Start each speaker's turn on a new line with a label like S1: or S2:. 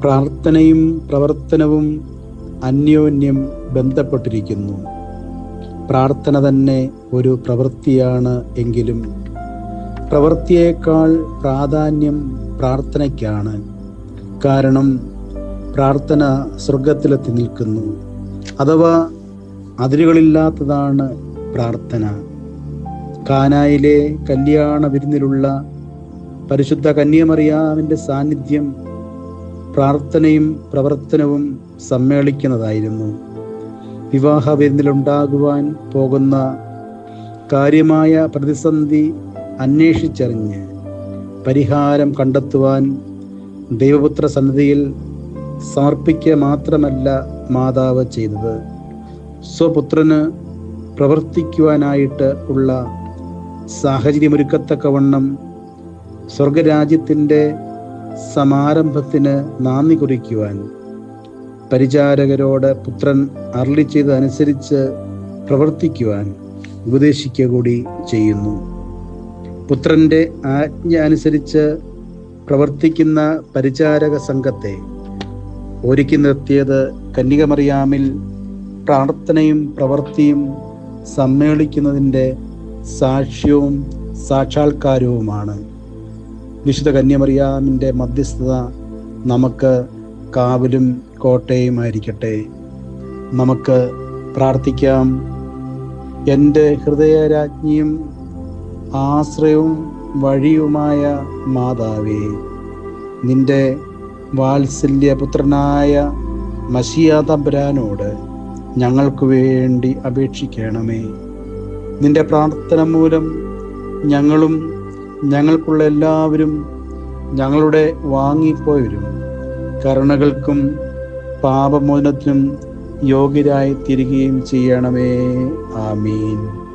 S1: പ്രാർത്ഥനയും പ്രവർത്തനവും അന്യോന്യം ബന്ധപ്പെട്ടിരിക്കുന്നു. പ്രാർത്ഥന തന്നെ ഒരു പ്രവൃത്തിയാണ് എങ്കിലും പ്രവൃത്തിയേക്കാൾ പ്രാധാന്യം പ്രാർത്ഥനയ്ക്കാണ്. കാരണം പ്രാർത്ഥന സ്വർഗത്തിലെത്തി നിൽക്കുന്നു. അഥവാ അതിരുകളില്ലാത്തതാണ് പ്രാർത്ഥന. കാനായിലെ കല്യാണ വിരുന്നിലുള്ള പരിശുദ്ധ കന്യമറിയാവിന്റെ സാന്നിധ്യം പ്രാർത്ഥനയും പ്രവർത്തനവും സമ്മേളിക്കുന്നതായിരുന്നു. വിവാഹ വിരുന്നിലുണ്ടാകുവാൻ പോകുന്ന കാര്യമായ പ്രതിസന്ധി അന്വേഷിച്ചറിഞ്ഞ് പരിഹാരം കണ്ടെത്തുവാൻ ദൈവപുത്ര സന്നിധിയിൽ സമർപ്പിക്കുക മാത്രമല്ല മാതാവ് ചെയ്തത്. സ്വപുത്രന് പ്രവർത്തിക്കുവാനായിട്ട് ഉള്ള സാഹചര്യമൊരുക്കത്തക്കവണ്ണം സ്വർഗരാജ്യത്തിന്റെ സമാരംഭത്തിന് നാന്ദി കുറിക്കുവാൻ പരിചാരകരോട് പുത്രൻ അരളി ചെയ്തതനുസരിച്ച് പ്രവർത്തിക്കുവാൻ ഉപദേശിക്കുക കൂടി ചെയ്യുന്നു. പുത്രന്റെ ആജ്ഞ അനുസരിച്ച് പ്രവർത്തിക്കുന്ന പരിചാരക സംഘത്തെ ഒരുക്കി നിർത്തിയത് കന്യകമറിയാമിൽ പ്രാർത്ഥനയും പ്രവൃത്തിയും സമ്മേളിക്കുന്നതിന്റെ സാക്ഷ്യവും സാക്ഷാത്കാരവുമാണ്. വിശുദ്ധ കന്യമറിയാമിന്റെ മധ്യസ്ഥത നമുക്ക് കാവലും കോട്ടയുമായിരിക്കട്ടെ. നമുക്ക് പ്രാർത്ഥിക്കാം. എന്റെ ഹൃദയരാജ്ഞിയും ആശ്രയവും വഴിയുമായ മാതാവേ നിന്റെ വാത്സല്യപുത്രനായ മഷിയാതബ്രാനോട് ഞങ്ങൾക്ക് വേണ്ടി അപേക്ഷിക്കണമേ. നിന്റെ പ്രാർത്ഥന മൂലം ഞങ്ങളും ഞങ്ങൾക്കുള്ള എല്ലാവരും ഞങ്ങളുടെ വാങ്ങിപ്പോയവരും കരുണകൾക്കും പാപമോചനത്തിനും യോഗ്യരായി തീരുകയും ചെയ്യണമേ. ആമീൻ.